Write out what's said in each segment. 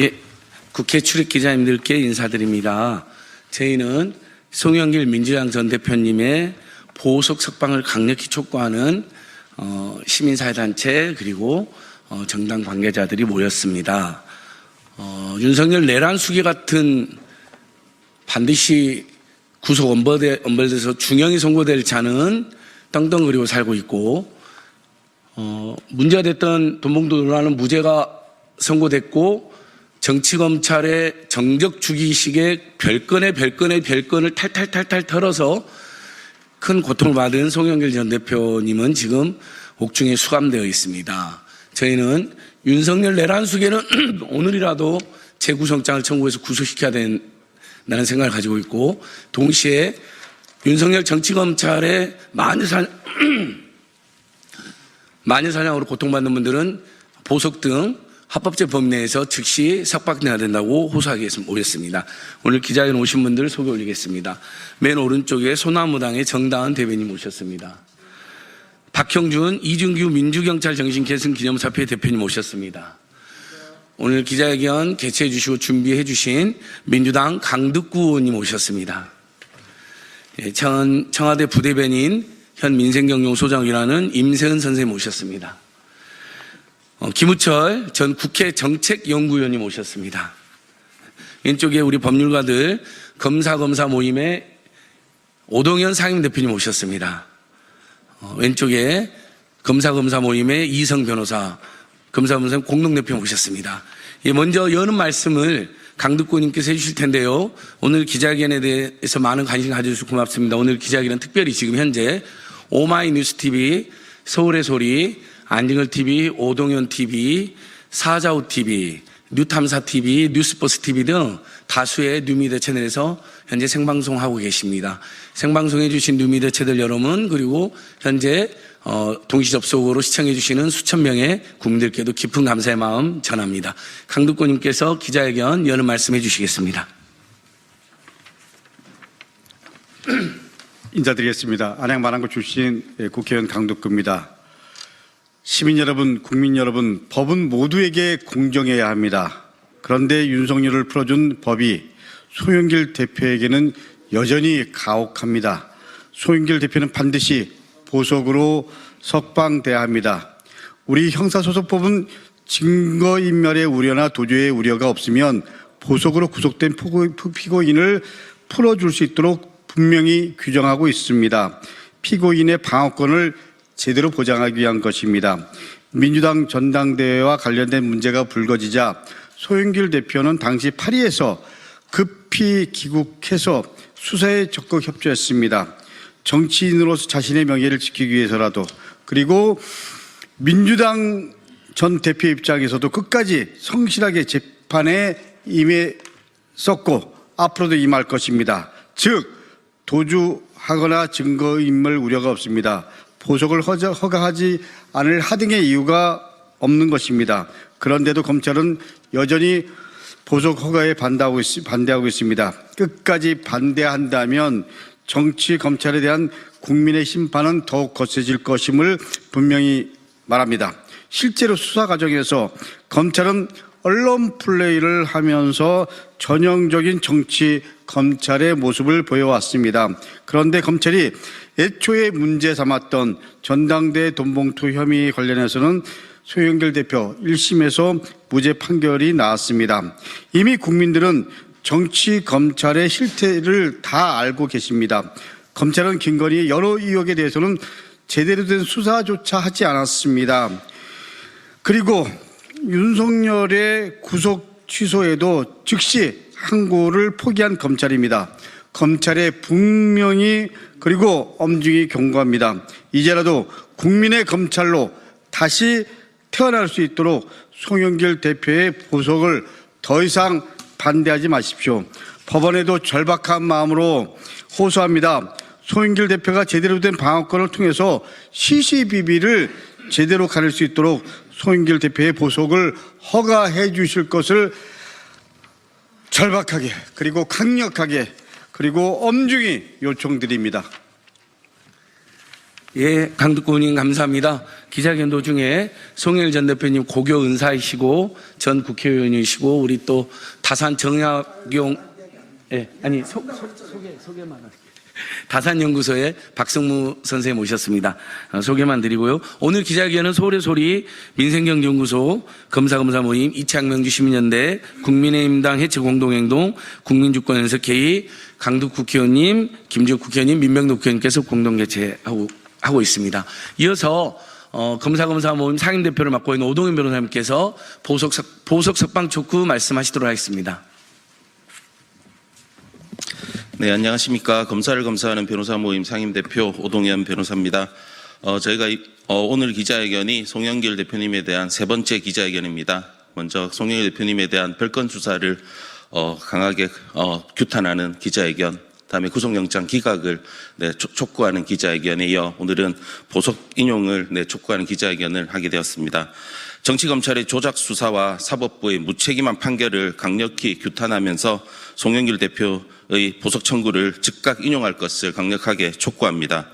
예, 국회 출입 기자님들께 인사드립니다. 저희는 송영길 민주당 전 대표님의 보석 석방을 강력히 촉구하는 어, 시민사회단체 그리고 어, 정당 관계자들이 모였습니다. 어, 윤석열 내란 수계 같은 반드시 구속 엄벌대, 엄벌돼서 중형이 선고될 자는 떵떵거리고 살고 있고 어, 문제가 됐던 돈봉도 논란은 무죄가 선고됐고 정치검찰의 정적 주기식의 별건의 별건의 별건을 탈탈탈탈 털어서 큰 고통을 받은 송영길 전 대표님은 지금 옥중에 수감되어 있습니다. 저희는 윤석열 내란 수계는 오늘이라도 재구성장을 청구해서 구속시켜야 된다는 생각을 가지고 있고 동시에 윤석열 정치검찰의 마녀사, 마녀사냥으로 고통받는 분들은 보석 등 합법적 범위 내에서 즉시 석방돼야 된다고 모였습니다. 오늘 기자회견 오신 분들 소개 올리겠습니다. 맨 오른쪽에 소나무당의 정다은 대변인 모셨습니다. 박형준, 이준규 민주경찰 정신계승 기념사표의 대표님 모셨습니다. 오늘 기자회견 개최해 주시고 준비해 주신 민주당 강득구 의원님 오셨습니다. 예, 청, 청와대 부대변인 현 민생경영소장이라는 임세은 선생님 모셨습니다. 어, 김우철 전 국회 정책연구위원님 오셨습니다. 왼쪽에 우리 법률가들 검사 검사 모임의 오동현 상임 대표님 오셨습니다. 어, 왼쪽에 검사 검사 모임의 이성 변호사, 검사 검사 공동 대표 모셨습니다. 예, 먼저 여는 말씀을 강득구님께서 해주실 텐데요. 오늘 기자회견에 대해서 많은 관심 가져주셔서 고맙습니다. 오늘 기자회견은 특별히 지금 현재 오마이뉴스 TV, 서울의 소리, 안진걸 TV, 오동현 TV, 사자우 TV, 뉴탐사 TV, 뉴스버스 TV 등 다수의 뉴미디어 채널에서 현재 생방송하고 계십니다. 생방송해 주신 뉴미디어 채널 여러분 그리고 현재 어, 동시 접속으로 시청해 주시는 수천 명의 국민들께도 깊은 감사의 마음 전합니다. 강득구님께서 기자회견 여는 말씀해 주시겠습니다. 인사드리겠습니다. 안양 마랑구 출신 예, 국회의원 강덕구입니다. 시민 여러분, 국민 여러분, 법은 모두에게 공정해야 합니다. 그런데 윤석열을 풀어준 법이 소영길 대표에게는 여전히 가혹합니다. 소영길 대표는 반드시 보석으로 석방돼야 합니다. 우리 형사소송법은 증거인멸의 우려나 도주의 우려가 없으면 보석으로 구속된 피고인을 풀어줄 수 있도록 분명히 규정하고 있습니다. 피고인의 방어권을 제대로 보장하기 위한 것입니다. 민주당 전당대회와 관련된 문제가 불거지자 소영길 대표는 당시 파리에서 급히 귀국해서 수사에 적극 협조했습니다. 정치인으로서 자신의 명예를 지키기 위해서라도 그리고 민주당 전 대표 입장에서도 끝까지 성실하게 재판에 임했었고 앞으로도 임할 것입니다. 즉 도주하거나 증거인멸 우려가 없습니다. 보석을 허가하지 않을 하등의 이유가 없는 것입니다. 그런데도 검찰은 여전히 보석 허가에 반대하고, 있, 반대하고 있습니다. 끝까지 반대한다면 정치 검찰에 대한 국민의 심판은 더욱 거세질 것임을 분명히 말합니다. 실제로 수사 과정에서 검찰은 언론 플레이를 하면서 전형적인 정치 검찰의 모습을 보여왔습니다. 그런데 검찰이 애초에 문제 삼았던 전당대 돈봉투 혐의 관련해서는 소영길 대표 1심에서 무죄 판결이 나왔습니다. 이미 국민들은 정치 검찰의 실태를 다 알고 계십니다. 검찰은 김건희 여러 의혹에 대해서는 제대로 된 수사조차 하지 않았습니다. 그리고 윤석열의 구속 취소에도 즉시 항고를 포기한 검찰입니다. 검찰에 분명히 그리고 엄중히 경고합니다. 이제라도 국민의 검찰로 다시 태어날 수 있도록 송영길 대표의 보석을 더 이상 반대하지 마십시오. 법원에도 절박한 마음으로 호소합니다. 송영길 대표가 제대로 된 방어권을 통해서 CCBB를 제대로 가릴 수 있도록 송영길 대표의 보석을 허가해 주실 것을 절박하게 그리고 강력하게 그리고 엄중히 요청드립니다. 예, 강두권님 감사합니다. 기자회견 도중에 송영일 전 대표님 고교 은사이시고 전 국회의원이시고 우리 또 다산 정약용 예, 아니 소, 소, 소개 소개만 할게요. 다산연구소의 박승무 선생님 모셨습니다. 어, 소개만 드리고요. 오늘 기자회견은 서울의 소리 민생경제연구소 검사검사 모임 이창명주 시민연대 국민의힘당 해체 공동행동 국민주권연석 회의 강두 국회의원님 김주 국회의원님 민명도 국회의원님께서 공동 개최하고 하고 있습니다. 이어서 어, 검사검사 모임 상임대표를 맡고 있는 오동현 변호사님께서 보석, 석- 보석 석방 촉구 말씀하시도록 하겠습니다. 네, 안녕하십니까. 검사를 검사하는 변호사 모임 상임대표 오동현 변호사입니다. 어, 저희가 이- 어, 오늘 기자회견이 송영길 대표님에 대한 세 번째 기자회견입니다. 먼저 송영길 대표님에 대한 별건 수사를 어, 강하게 어, 규탄하는 기자회견, 다음에 구속영장 기각을 네, 촉- 촉구하는 기자회견에 이어 오늘은 보석 인용을 네, 촉구하는 기자회견을 하게 되었습니다. 정치검찰의 조작 수사와 사법부의 무책임한 판결을 강력히 규탄하면서 송영길 대표의 보석 청구를 즉각 인용할 것을 강력하게 촉구합니다.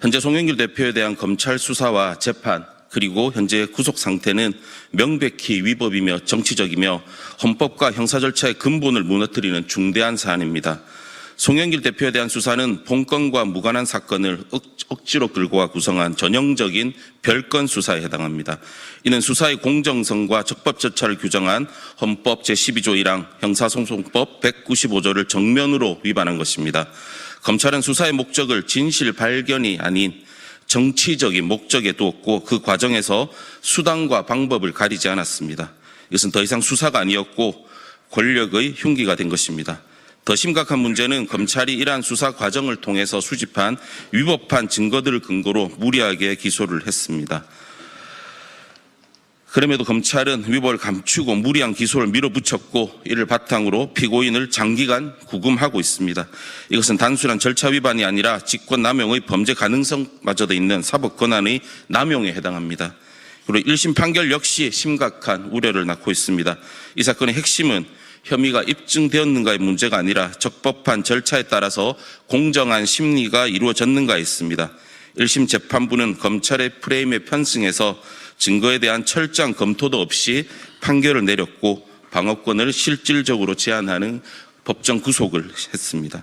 현재 송영길 대표에 대한 검찰 수사와 재판 그리고 현재 구속 상태는 명백히 위법이며 정치적이며 헌법과 형사 절차의 근본을 무너뜨리는 중대한 사안입니다. 송영길 대표에 대한 수사는 본건과 무관한 사건을 억, 억지로 끌고 와 구성한 전형적인 별건 수사에 해당합니다. 이는 수사의 공정성과 적법 절차를 규정한 헌법 제12조 1항 형사소송법 195조를 정면으로 위반한 것입니다. 검찰은 수사의 목적을 진실 발견이 아닌 정치적인 목적에 두었고 그 과정에서 수단과 방법을 가리지 않았습니다. 이것은 더 이상 수사가 아니었고 권력의 흉기가 된 것입니다. 더 심각한 문제는 검찰이 이러한 수사 과정을 통해서 수집한 위법한 증거들을 근거로 무리하게 기소를 했습니다. 그럼에도 검찰은 위법을 감추고 무리한 기소를 밀어붙였고 이를 바탕으로 피고인을 장기간 구금하고 있습니다. 이것은 단순한 절차 위반이 아니라 직권 남용의 범죄 가능성마저도 있는 사법 권한의 남용에 해당합니다. 그리고 1심 판결 역시 심각한 우려를 낳고 있습니다. 이 사건의 핵심은 혐의가 입증되었는가의 문제가 아니라 적법한 절차에 따라서 공정한 심리가 이루어졌는가에 있습니다. 1심 재판부는 검찰의 프레임에 편승해서 증거에 대한 철저한 검토도 없이 판결을 내렸고 방어권을 실질적으로 제한하는 법정 구속을 했습니다.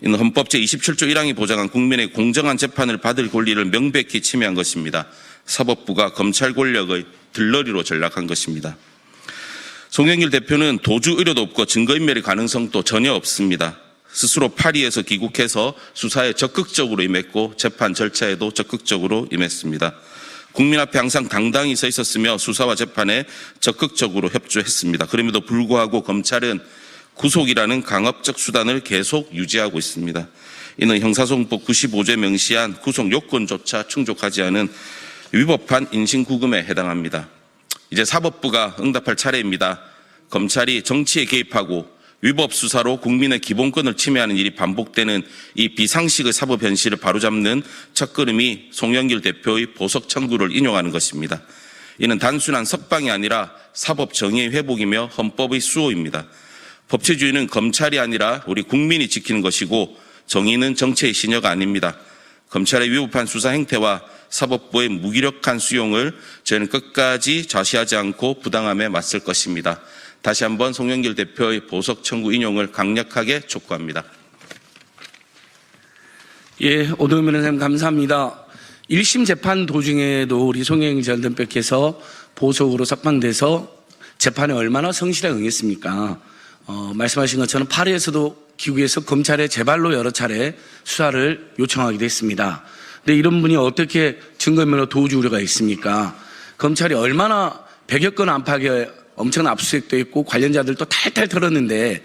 이는 헌법 제27조 1항이 보장한 국민의 공정한 재판을 받을 권리를 명백히 침해한 것입니다. 사법부가 검찰 권력의 들러리로 전락한 것입니다. 송영길 대표는 도주 의료도 없고 증거인멸의 가능성도 전혀 없습니다. 스스로 파리에서 귀국해서 수사에 적극적으로 임했고 재판 절차에도 적극적으로 임했습니다. 국민 앞에 항상 당당히 서 있었으며 수사와 재판에 적극적으로 협조했습니다. 그럼에도 불구하고 검찰은 구속이라는 강압적 수단을 계속 유지하고 있습니다. 이는 형사소송법 95조에 명시한 구속 요건조차 충족하지 않은 위법한 인신구금에 해당합니다. 이제 사법부가 응답할 차례입니다. 검찰이 정치에 개입하고 위법 수사로 국민의 기본권을 침해하는 일이 반복되는 이 비상식의 사법 현실을 바로잡는 첫걸음이 송영길 대표의 보석 청구를 인용하는 것입니다. 이는 단순한 석방이 아니라 사법 정의의 회복이며 헌법의 수호입니다. 법치주의는 검찰이 아니라 우리 국민이 지키는 것이고 정의는 정치의 신여가 아닙니다. 검찰의 위법한 수사 행태와 사법부의 무기력한 수용을 저희는 끝까지 좌시하지 않고 부당함에 맞설 것입니다. 다시 한번 송영길 대표의 보석 청구 인용을 강력하게 촉구합니다. 예, 오동현 변호사님 감사합니다. 1심 재판 도중에도 우리 송영길 전 대표께서 보석으로 석방돼서 재판에 얼마나 성실하게 응했습니까? 어, 말씀하신 것처럼 파리에서도 기국에서 검찰에 재발로 여러 차례 수사를 요청하기도 했습니다. 근데 이런 분이 어떻게 증거인멸로 도주 우려가 있습니까? 검찰이 얼마나 100여 건 안팎에 엄청난 압수수색도 있고 관련자들도 탈탈 털었는데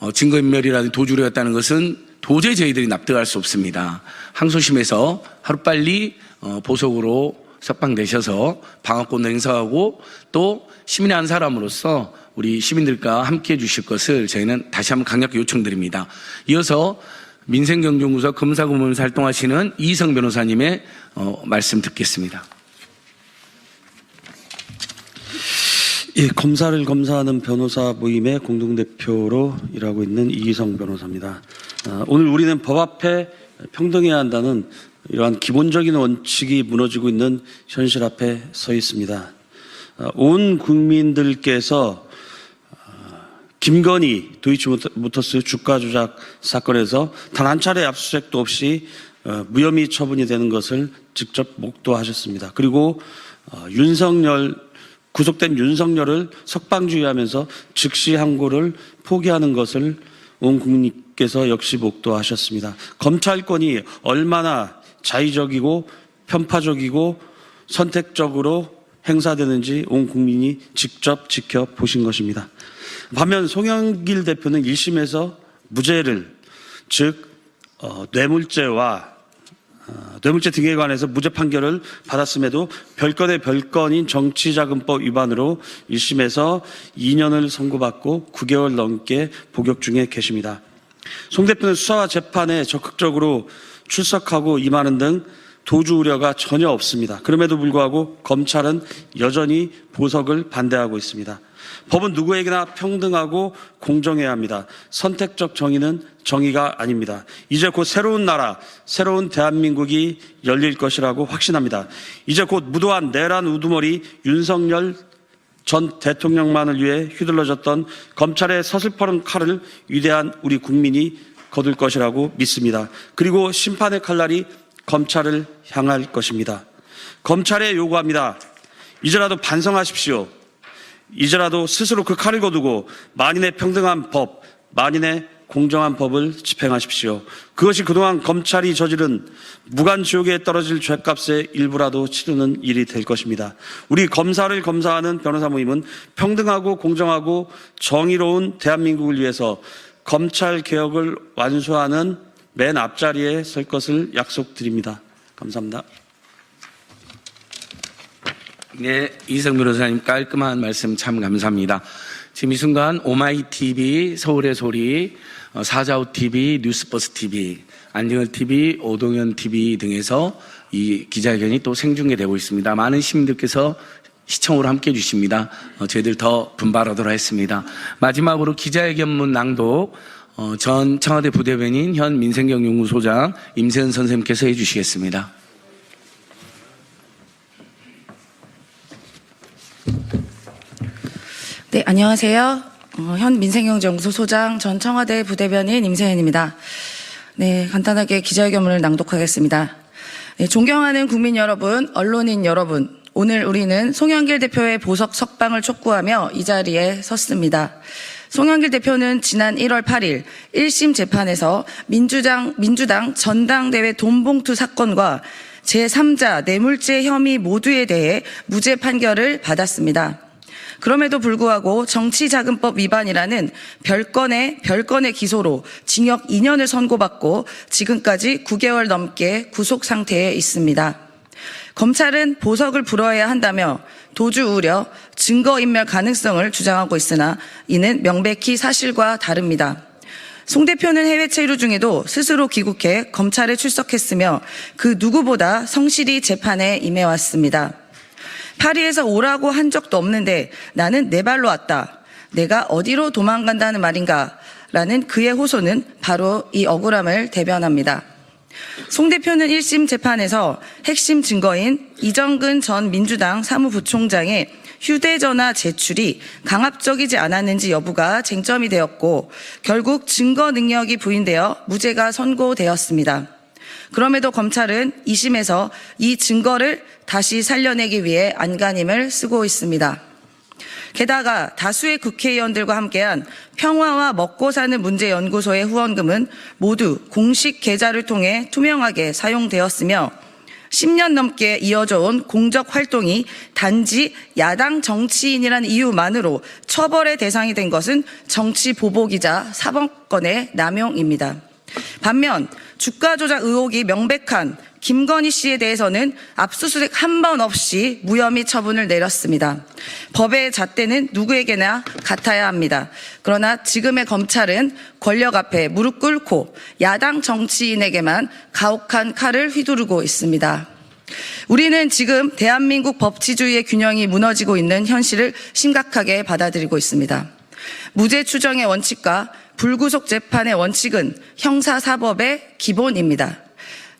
어, 증거인멸이라든 도주료였다는 것은 도저히 저희들이 납득할 수 없습니다. 항소심에서 하루빨리 어, 보석으로 석방되셔서 방어권도 행사하고 또 시민의 한 사람으로서 우리 시민들과 함께 해 주실 것을 저희는 다시 한번 강력히 요청드립니다. 이어서 민생경제연구소 검사고문을 활동하시는 이성 변호사님의 어, 말씀 듣겠습니다. 예, 검사를 검사하는 변호사 모임의 공동대표로 일하고 있는 이희성 변호사입니다. 아, 오늘 우리는 법 앞에 평등해야 한다는 이러한 기본적인 원칙이 무너지고 있는 현실 앞에 서 있습니다. 어, 온 국민들께서 어, 김건희 도이치모터스 주가 조작 사건에서 단 한 차례 압수수색도 없이 어, 무혐의 처분이 되는 것을 직접 목도하셨습니다. 그리고 어, 윤석열 구속된 윤석열을 석방주의하면서 즉시 항고를 포기하는 것을 온 국민께서 역시 목도하셨습니다. 검찰권이 얼마나 자의적이고 편파적이고 선택적으로 행사되는지 온 국민이 직접 지켜보신 것입니다. 반면 송영길 대표는 1심에서 무죄를 즉 어, 뇌물죄와 어, 뇌물죄 등에 관해서 무죄 판결을 받았음에도 별건의 별건인 정치자금법 위반으로 1심에서 2년을 선고받고 9개월 넘게 복역 중에 계십니다. 송 대표는 수사와 재판에 적극적으로 출석하고 임하는 등 도주 우려가 전혀 없습니다. 그럼에도 불구하고 검찰은 여전히 보석을 반대하고 있습니다. 법은 누구에게나 평등하고 공정해야 합니다. 선택적 정의는 정의가 아닙니다. 이제 곧 새로운 나라, 새로운 대한민국이 열릴 것이라고 확신합니다. 이제 곧 무도한 내란 우두머리 윤석열 전 대통령만을 위해 휘둘러졌던 검찰의 서슬퍼른 칼을 위대한 우리 국민이 거둘 것이라고 믿습니다. 그리고 심판의 칼날이 검찰을 향할 것입니다. 검찰에 요구합니다. 이제라도 반성하십시오. 이제라도 스스로 그 칼을 거두고 만인의 평등한 법, 만인의 공정한 법을 집행하십시오. 그것이 그동안 검찰이 저지른 무간지옥에 떨어질 죄값의 일부라도 치르는 일이 될 것입니다. 우리 검사를 검사하는 변호사 모임은 평등하고 공정하고 정의로운 대한민국을 위해서 검찰 개혁을 완수하는 맨 앞자리에 설 것을 약속드립니다. 감사합니다. 네, 이성 변호사님 깔끔한 말씀 참 감사합니다. 지금 이 순간 오마이 TV, 서울의 소리, 어, 사자우 TV, 뉴스버스 TV, 안정열 TV, 오동현 TV 등에서 이 기자회견이 또 생중계되고 있습니다. 많은 시민들께서 시청으로 함께 해주십니다. 어, 저희들 더 분발하도록 하겠습니다. 마지막으로 기자회견문 낭독 어, 전 청와대 부대변인 현 민생경연구소장 임세은 선생님께서 해주시겠습니다. 네, 안녕하세요. 어, 현 민생경제연구소 소장 전 청와대 부대변인 임세현입니다. 네, 간단하게 기자회견문을 낭독하겠습니다. 네, 존경하는 국민 여러분, 언론인 여러분, 오늘 우리는 송영길 대표의 보석 석방을 촉구하며 이 자리에 섰습니다. 송영길 대표는 지난 1월 8일 1심 재판에서 민주당, 민주당 전당대회 돈봉투 사건과 제3자 뇌물죄 혐의 모두에 대해 무죄 판결을 받았습니다. 그럼에도 불구하고 정치자금법 위반이라는 별건의 별건의 기소로 징역 2년을 선고받고 지금까지 9개월 넘게 구속 상태에 있습니다. 검찰은 보석을 불어야 한다며 도주 우려, 증거인멸 가능성을 주장하고 있으나 이는 명백히 사실과 다릅니다. 송 대표는 해외 체류 중에도 스스로 귀국해 검찰에 출석했으며 그 누구보다 성실히 재판에 임해왔습니다. 파리에서 오라고 한 적도 없는데 나는 내 발로 왔다. 내가 어디로 도망간다는 말인가? 라는 그의 호소는 바로 이 억울함을 대변합니다. 송 대표는 1심 재판에서 핵심 증거인 이정근 전 민주당 사무부총장의 휴대전화 제출이 강압적이지 않았는지 여부가 쟁점이 되었고 결국 증거 능력이 부인되어 무죄가 선고되었습니다. 그럼에도 검찰은 2심에서 이 증거를 다시 살려내기 위해 안간힘을 쓰고 있습니다. 게다가 다수의 국회의원들과 함께한 평화와 먹고 사는 문제 연구소의 후원금은 모두 공식 계좌를 통해 투명하게 사용되었으며 10년 넘게 이어져 온 공적 활동이 단지 야당 정치인이라는 이유만으로 처벌의 대상이 된 것은 정치 보복이자 사법권의 남용입니다. 반면 주가 조작 의혹이 명백한 김건희 씨에 대해서는 압수수색 한 번 없이 무혐의 처분을 내렸습니다. 법의 잣대는 누구에게나 같아야 합니다. 그러나 지금의 검찰은 권력 앞에 무릎 꿇고 야당 정치인에게만 가혹한 칼을 휘두르고 있습니다. 우리는 지금 대한민국 법치주의의 균형이 무너지고 있는 현실을 심각하게 받아들이고 있습니다. 무죄 추정의 원칙과 불구속 재판의 원칙은 형사사법의 기본입니다.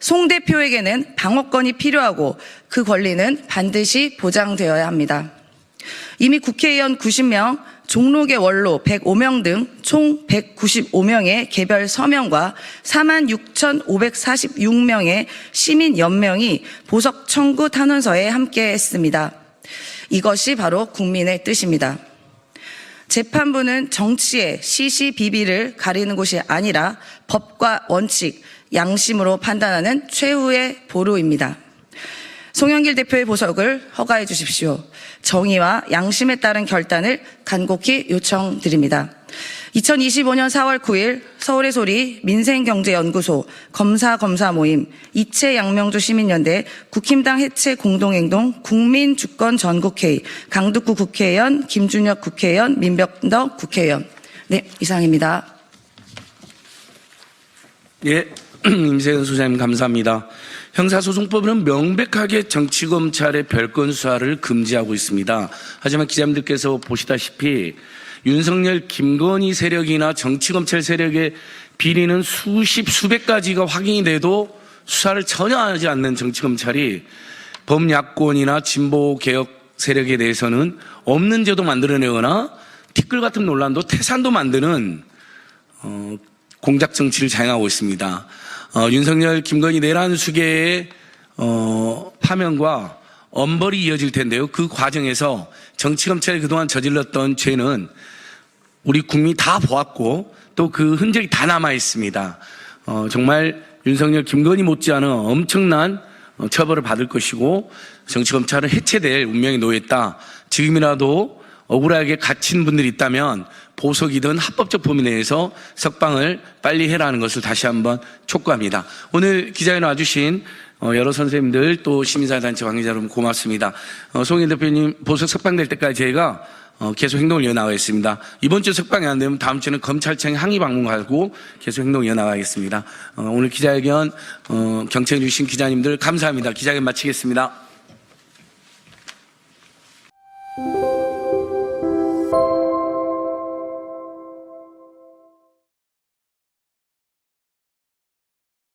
송 대표에게는 방어권이 필요하고 그 권리는 반드시 보장되어야 합니다. 이미 국회의원 90명, 종로계 원로 105명 등 총 195명의 개별 서명과 46,546명의 시민 연명이 보석 청구 탄원서에 함께 했습니다. 이것이 바로 국민의 뜻입니다. 재판부는 정치의 시시비비를 가리는 곳이 아니라 법과 원칙, 양심으로 판단하는 최후의 보루입니다. 송영길 대표의 보석을 허가해 주십시오. 정의와 양심에 따른 결단을 간곡히 요청드립니다. 2025년 4월 9일 서울의 소리 민생경제연구소 검사 검사 모임 이채 양명조 시민연대 국힘당 해체 공동행동 국민주권 전국회의 강북구 국회의원 김준혁 국회의원 민병덕 국회의원 네 이상입니다. 예, 임세현 소장님 감사합니다. 형사소송법은 명백하게 정치 검찰의 별건 수사를 금지하고 있습니다. 하지만 기자님들께서 보시다시피 윤석열, 김건희 세력이나 정치검찰 세력의 비리는 수십, 수백 가지가 확인이 돼도 수사를 전혀 하지 않는 정치검찰이 범야권이나 진보 개혁 세력에 대해서는 없는 제도 만들어내거나 티끌 같은 논란도 태산도 만드는 어, 공작 정치를 자행하고 있습니다. 어, 윤석열, 김건희 내란 수계의 어, 파면과 엄벌이 이어질 텐데요. 그 과정에서 정치검찰이 그동안 저질렀던 죄는 우리 국민이 다 보았고 또 그 흔적이 다 남아 있습니다. 어, 정말 윤석열, 김건희 못지않은 엄청난 어, 처벌을 받을 것이고 정치검찰은 해체될 운명에 놓였다. 지금이라도 억울하게 갇힌 분들이 있다면 보석이든 합법적 범위 내에서 석방을 빨리 해라는 것을 다시 한번 촉구합니다. 오늘 기자회견 와주신 어, 여러 선생님들 또 시민사회단체 관계자 여러분 고맙습니다. 어, 송인 대표님 보석 석방될 때까지 저희가 어, 어, 계속 행동을 이어나가겠습니다. 이번 주 석방이 안 되면 다음 주는 검찰청 항의 방문 가고 계속 행동 이어나가겠습니다. 어, 오늘 기자회견 어, 경청해 주신 기자님들 감사합니다. 기자회견 마치겠습니다.